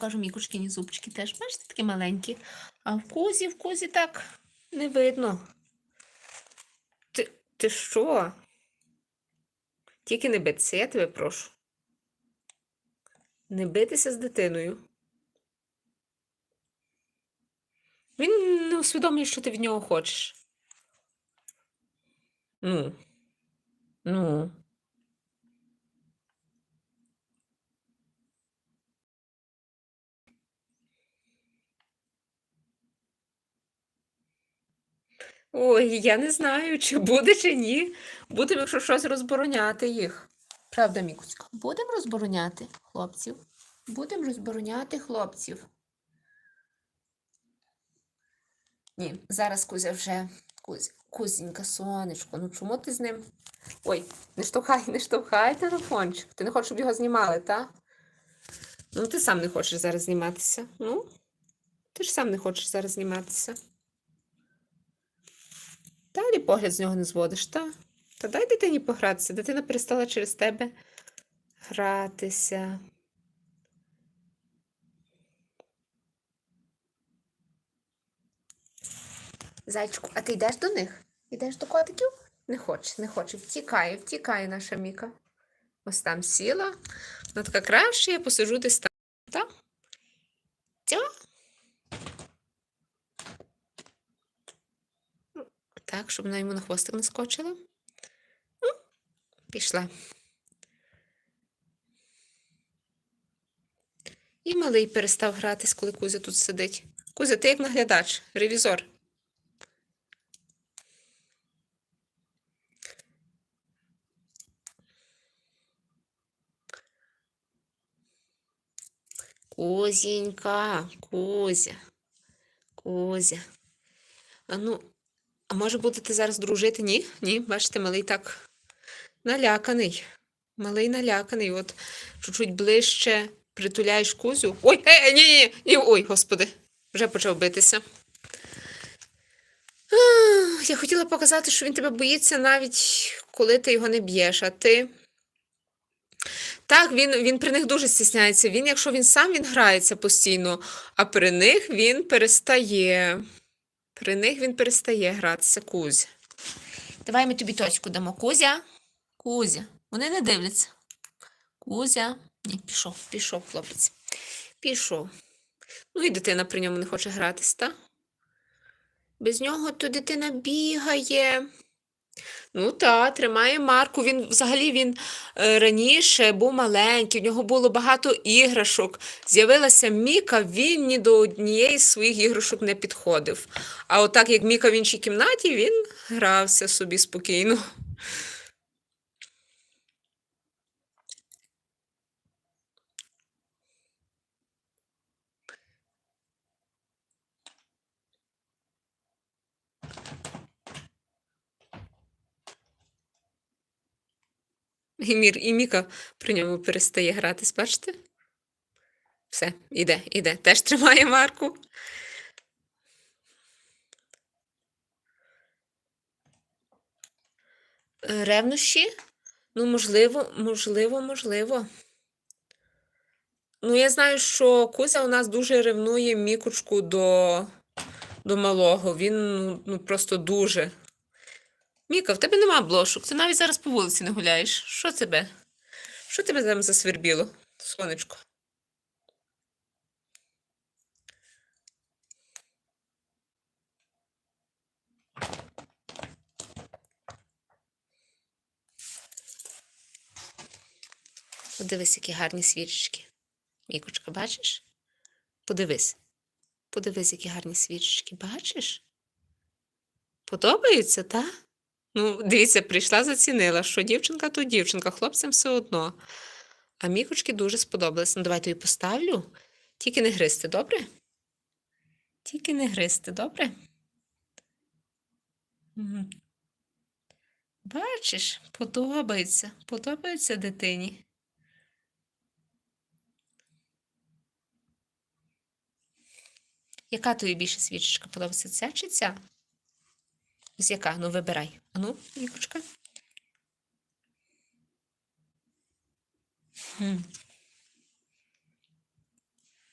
Кажу, мікушкині зубчики теж, бачите, такі маленькі. А в кузі, в кузі так не видно. Ти, ти що? Тільки не битися, я тебе прошу. Не битися з дитиною. Він не усвідомлює, що ти від нього хочеш. Ну. Ну. Ой, я не знаю, чи буде, чи ні. Будемо, якщо щось розбороняти їх. Правда, Мікуцька? Будемо розбороняти хлопців. Будемо розбороняти хлопців. Ні, зараз Кузя вже. Кузя, Кузінька, сонечко, ну чому ти з ним? Ой, не штовхай, не штовхай телефончик. Ти не хочеш, щоб його знімали, так? Ну, ти сам не хочеш зараз зніматися. Ну, ти ж сам не хочеш зараз зніматися. Далі погляд з нього не зводиш, та? Та дай дитині погратися. Дитина перестала через тебе гратися. Зайчику, а ти йдеш до них? Йдеш до котиків? Не хоче, не хоче. Втікає, втікає наша Міка. Ось там сіла. Вона така краще, я посиджу десь там. Так? Тя? Так, щоб вона йому на хвостик не скочила. Ну, Пішла. І малий перестав гратись, коли Кузя тут сидить. Кузя, ти як наглядач, ревізор. Кузінька, Кузя, Кузя. А ну, а може будете зараз дружити? Ні? Ні, бачите, малий так наляканий. Малий наляканий. От чуть-чуть ближче притуляєш кузю. Ой, е, е, ні, ні, ні, ой, господи, вже почав битися. Я хотіла показати, що він тебе боїться навіть коли ти його не б'єш, а ти. Так, він, він при них дуже стісняється. Він, якщо він сам він грається постійно, а при них він перестає. При них він перестає гратися, Кузя. Давай ми тобі точку дамо. Кузя. Кузя. Вони не дивляться. Кузя. Ні, пішов, пішов, хлопець. Пішов. Ну і дитина при ньому не хоче гратися, так? Без нього то дитина бігає. Ну так, тримає марку. Він взагалі він е, раніше був маленький, в нього було багато іграшок. З'явилася Міка, він ні до однієї з своїх іграшок не підходив. А отак, як Міка в іншій кімнаті, він грався собі спокійно. І, і Міка при ньому перестає гратись, бачите? Все, іде, іде. Теж тримає марку. Ревнощі? Ну, можливо, можливо, можливо. Ну, я знаю, що Кузя у нас дуже ревнує Мікочку до, до малого. Він ну, ну, просто дуже. Міка, в тебе нема блошок. Ти навіть зараз по вулиці не гуляєш. Що тебе? Що тебе там засвербіло, сонечко? Подивись, які гарні свічечки. Мікочка, бачиш? Подивись. Подивись, які гарні свічечки. Бачиш? Подобаються, так? Ну, дивіться, прийшла, зацінила, що дівчинка то дівчинка, хлопцям все одно. А мікочки дуже сподобались. Ну, давай тобі поставлю. Тільки не гристи, добре? Тільки не гристи, добре? Мгм. Бачиш, подобається, подобається дитині. Яка тобі більше свічечка подобається? Ця чи ця? Ось яка? Ну, вибирай. Ану. Хм.